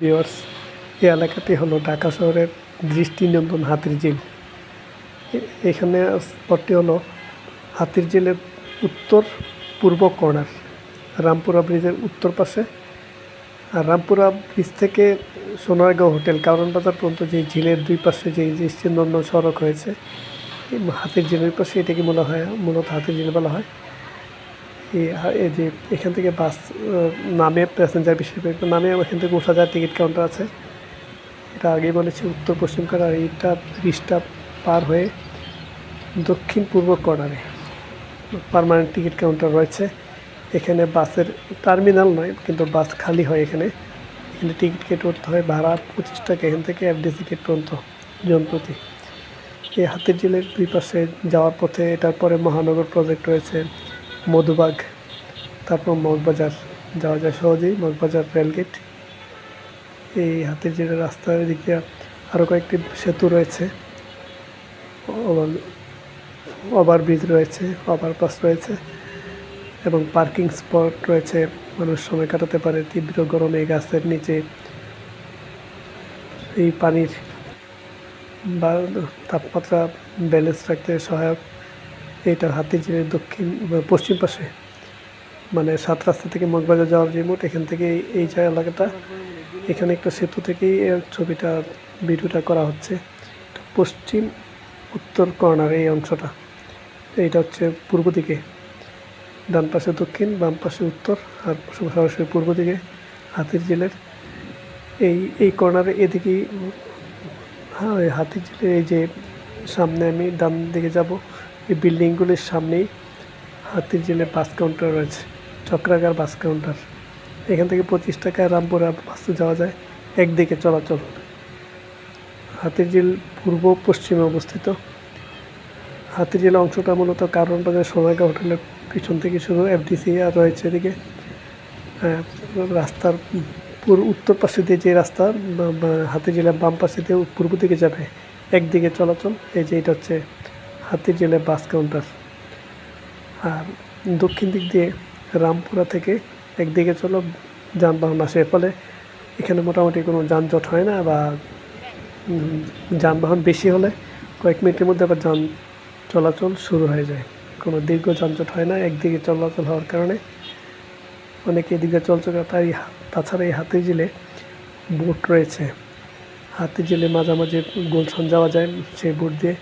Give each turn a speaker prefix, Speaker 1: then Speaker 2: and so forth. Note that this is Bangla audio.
Speaker 1: ভিউয়ার্স, এই এলাকাটি হলো ঢাকা শহরের দৃষ্টিনন্দন হাতির ঝিল এখানে স্পটটি হলো হাতির ঝিলের উত্তর পূর্ব কর্নার, রামপুরা ব্রিজের উত্তর পাশে। আর রামপুরা ব্রিজ থেকে সোনারগাঁও হোটেল, কারণ বাজার পর্যন্ত যে ঝিলের দুই পাশে যে দৃষ্টিনন্দন সড়ক হয়েছে হাতির ঝিলের পাশে এটাকে মূল হয়, মূলত হাতির ঝিল বলা হয়। এই যে এখান থেকে বাস নামে প্যাসেঞ্জার বেশি নামে, ওখান থেকে উঠা যায় টিকিট কাউন্টার আছে। এটা আগেই বলেছি, উত্তর পশ্চিম কর্নার এইটা ব্রিজটা পার হয়ে দক্ষিণ পূর্ব কর্নারে পারমানেন্ট টিকিট কাউন্টার রয়েছে। এখানে বাসের টার্মিনাল নয়, কিন্তু বাস খালি হয় এখানে। এখানে টিকিট কেটে উঠতে হয়, ভাড়া পঁচিশ টাকা, এখান থেকে এফডিসি গেট পর্যন্ত, জন প্রতি। এই হাতের জেলের দুই পাশে যাওয়ার পথে, এটার পরে মহানগর প্রজেক্ট রয়েছে। মধুবাগ। তারপর মগবাজার। যাওয়া যায় সহজেই, মগবাজার রেলগেট এই হাতের জেলের রাস্তার দিক আরও কয়েকটি সেতু রয়েছে। ওভার- ওভারব্রিজ রয়েছে ওভারপাস রয়েছে এবং পার্কিং স্পট রয়েছে। মানুষ সময় কাটাতে পারে, তীব্র গরমে গাছের নিচে। এই পানির বা তাপমাত্রা ব্যালেন্স রাখতে সহায়ক। এইটা হাতিঝিলের দক্ষিণ বা পশ্চিম পাশে মানে সাত রাস্তা থেকে মগবাজার যাওয়ার যে মোট এখান থেকে এই- যে এলাকাটা, এখানে একটা সেতু থেকেই এর ছবিটা, ভিডিওটা করা হচ্ছে। পশ্চিম উত্তর কর্নার এই অংশটা, এইটা হচ্ছে পূর্ব দিকে। ডান পাশে দক্ষিণ, বাম পাশে উত্তর, আর সরাসরি পূর্ব দিকে হাতির জেলের এই এই কর্নারে এদিকেই হ্যাঁ হাতির জেলের এই যে সামনে আমি ডান দিকে যাব এই বিল্ডিংগুলির সামনেই হাতির জেলে বাস কাউন্টার রয়েছে চক্রাগার বাস কাউন্টার। এখান থেকে পঁচিশ টাকায় রামপুরা বাসে যাওয়া যায়, একদিকে চলাচল। হাতির ঝিল পূর্ব পশ্চিমে অবস্থিত। হাতির জেলা অংশটা মূলত কারণ বাজার সোনারগাঁও হোটেলের পিছন থেকে শুরু, এফডিসি আর রয়েছে এদিকে। রাস্তার পুরো উত্তর পাশে দিয়ে যে রাস্তা হাতির জেলার বাম পাশে দিয়ে পূর্ব দিকে যাবে, একদিকে চলাচল। এই যে এটা হচ্ছে হাতির জেলার বাস কাউন্টার। আর দক্ষিণ দিক দিয়ে রামপুরা থেকে একদিকে চলো যানবাহন আসে। এর ফলে এখানে মোটামুটি কোনো যানজট হয় না বা যানবাহন বেশি হলে কয়েক মিনিটের মধ্যে আবার যান চলাচল শুরু হয়ে যায়। কোনো দীর্ঘ যানজট হয় না, একদিকে চলাচল হওয়ার কারণে অনেকে এদিকে চলাচল তাই তাছাড়া এই হাতির জেলে বোট রয়েছে। হাতির জেলে মাঝামাঝি গোলছান যাওয়া যায়, সেই বোট দিয়ে